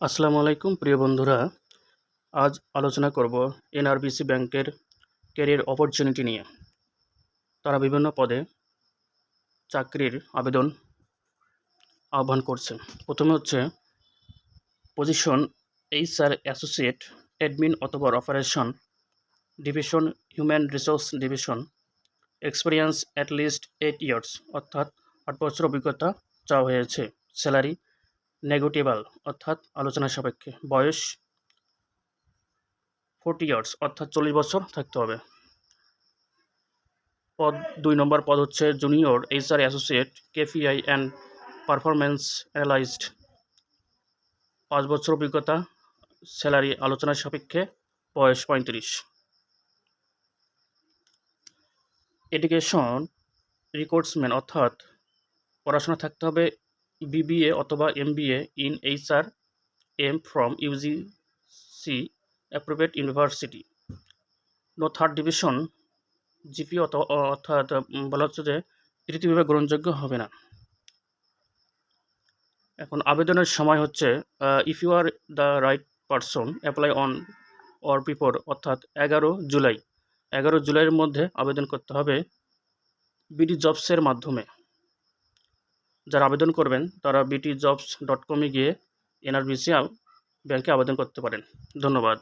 আসসালামু আলাইকুম, প্রিয় বন্ধুরা। আজ আলোচনা করব এনআরবিসি ব্যাংকের ক্যারিয়ার অপরচুনিটি নিয়ে। তারা বিভিন্ন পদে চাকরির আবেদন আহ্বান করছে। প্রথমে হচ্ছে, পজিশন এইচআর অ্যাসোসিয়েট, অ্যাডমিন অথবা operation division, human resource division, experience at least eight years, অর্থাৎ আট বছর অভিজ্ঞতা চাওয়া হয়েছে। স্যালারি নেগোটিয়াবল, অর্থাৎ আলোচনা সাপেক্ষে। বয়স ফোরটি ইয়ার্স অর্থাৎ চল্লিশ বছর থাকতে হবে। পদ, দুই নম্বর পদ হচ্ছে junior HR associate KPI and performance analysed পাঁচ বছর অভিজ্ঞতা স্যালারি আলোচনার সাপেক্ষে, বয়স পঁয়ত্রিশ। এডুকেশন রিকোয়ার্সমেন্ট অর্থাৎ পড়াশোনা থাকতে হবে বিবিএ অথবা MBA in HR M from UGC approved university no third division GP অর্থাৎ বলা হচ্ছে যে তৃতীয় বিভাগ গ্রহণযোগ্য হবে না? এখন আবেদনের সময় হচ্ছে if you are the right person apply on or before অর্থাৎ এগারো জুলাই। এগারো জুলাইয়ের মধ্যে আবেদন করতে হবে বিডি জবসের মাধ্যমে। যারা আবেদন করবেন, তারা বিটি জবস ডট কমে গিয়ে এনআরবিসি ব্যাংকে আবেদন করতে পারেন। ধন্যবাদ।